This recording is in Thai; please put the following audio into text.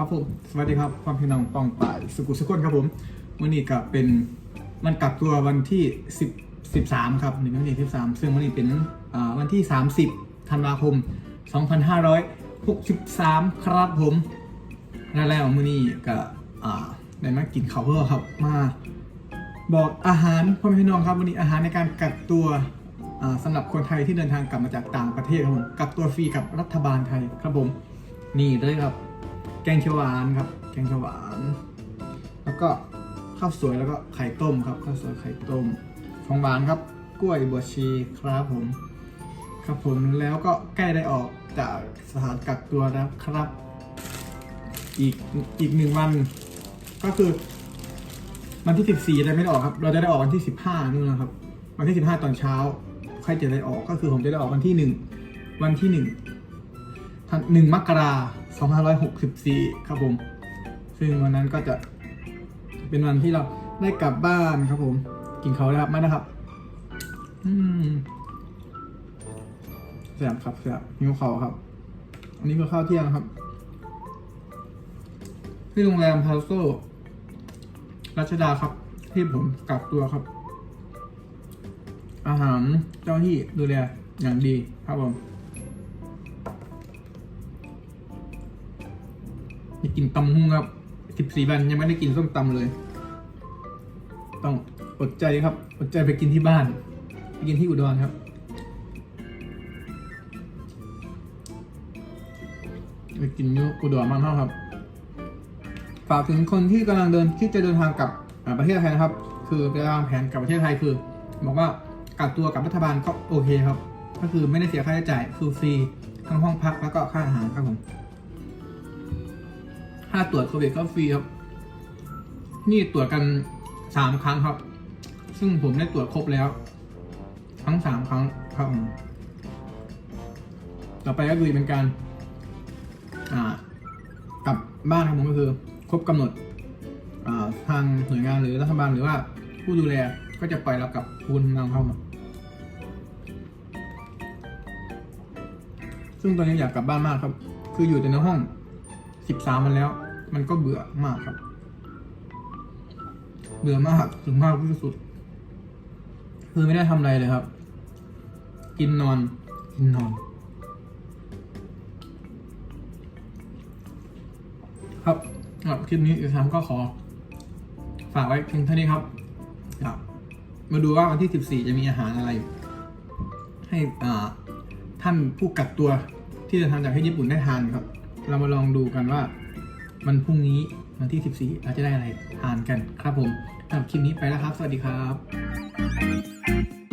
ครับผม สวัสดีครับความพี่น้องปองป่ายสุกุสุกนครับผมวันนี้ก็เป็นมันกักตัววันที่ 10 13 ครับหนึ่งวันที่13 ซึ่งวันนี้เป็นวันที่ 30ธันวาคม 2563 ครับผมแล้วแล้วมื้อนี้ก็ได้มากินข้าวเพื่อครับมาบอกอาหารพ่อแม่พี่น้องครับวันนี้อาหารในการกักตัวอ่าสำหรับคนไทยที่เดินทางกลับมาจากต่างประเทศครับผมกักตัวฟรีกับรัฐบาลไทยครับผมนี่เลยครับ กงเขียวหวานครับ แกงเขียวหวาน แล้วก็ข้าวสวยแล้วก็ไข่ต้มครับ ข้าวสวยไข่ต้ม ของหวานครับ กล้วยบวชชีครับผม ครับผมแล้วก็ใกล้ได้ออกจากสถานกักตัวแล้วครับ อีกอีกหนึ่งวัน ก็คือ วันที่ 14จะไม่ได้ออกครับ เราจะได้ออกวันที่ 15นู่นนะครับ วันที่ 15 ตอนเช้าใครจะได้ออกก็คือผมจะได้ออกวันที่ 1 วันที่1ทันหนึ่งมกรา2564 ครับผม ซึ่งวันนั้นก็จะเป็นวันที่เราได้กลับบ้านครับผม กินเขาวแล้ครับมานะครับ อืมแสบครับแสบหิวเขาครับ อันนี้คือข้าวเที่ยงครับ ที่โรงแรมพาโซรัชดาครับ ที่ผมกักตัวครับ อาหารเจ้าที่ดูแลอย่างดีครับผม ไปกินตำหุ้งครับสิบสี่วันยังไม่ได้กินส้มตำเลย ต้องอดใจครับ อดใจไปกินที่บ้าน ไปกินที่อุดรครับไปกินยูอุดรมันเท่าครับ ฝากถึงคนที่กำลังเดินที่จะเดินทางกลับอ่าประเทศไทยนะครับ คือจะวางแผนกลับประเทศไทยคือ บอกว่ากักตัวกับรัฐบาลก็โอเคครับ ก็คือไม่ได้เสียค่าใช้จ่ายคือฟรีทั้งห้องพักแล้วก็ค่าอาหารครับผมาตรวจโควิดก็ฟรีครับ นี่ตรวจกันสามครั้งครับ ซึ่งผมได้ตรวจครบแล้ว ทั้งสามครั้งครับต่อไปก็คือเป็นการ อ่ากลับบ้านครับผมก็คือครบกำหนดอ่าทางหน่วยงานหรือรัฐบาลหรือว่าผู้ดูแลก็จะปล่อยเรากลับภูมิลำเนาเข้ามาซึ่งตอนนี้อยากกลับบ้านมากครับ คืออยู่แต่ในห้องสิบสามวันแล้ว มันก็เบื่อมากครับ เบื่อมากถึงมากที่สุด คือไม่ได้ทำอะไรเลยครับ กินนอน กินนอน ครับสำหรับคลิปนี้อีกครั้งก็ขอ ฝากไว้เพียงเท่านี้ครับครับมาดูว่าวันที่ 14 จะมีอาหารอะไร ให้อ่าท่านผู้กักตัวที่จะทำจากที่ญี่ปุ่นได้ทานครับ เรามาลองดูกันว่า วันพรุ่งนี้วันที่ 14 เราจะได้อะไรทานกันครับผมสำหรับคลิปนี้ไปแล้วครับ สวัสดีครับ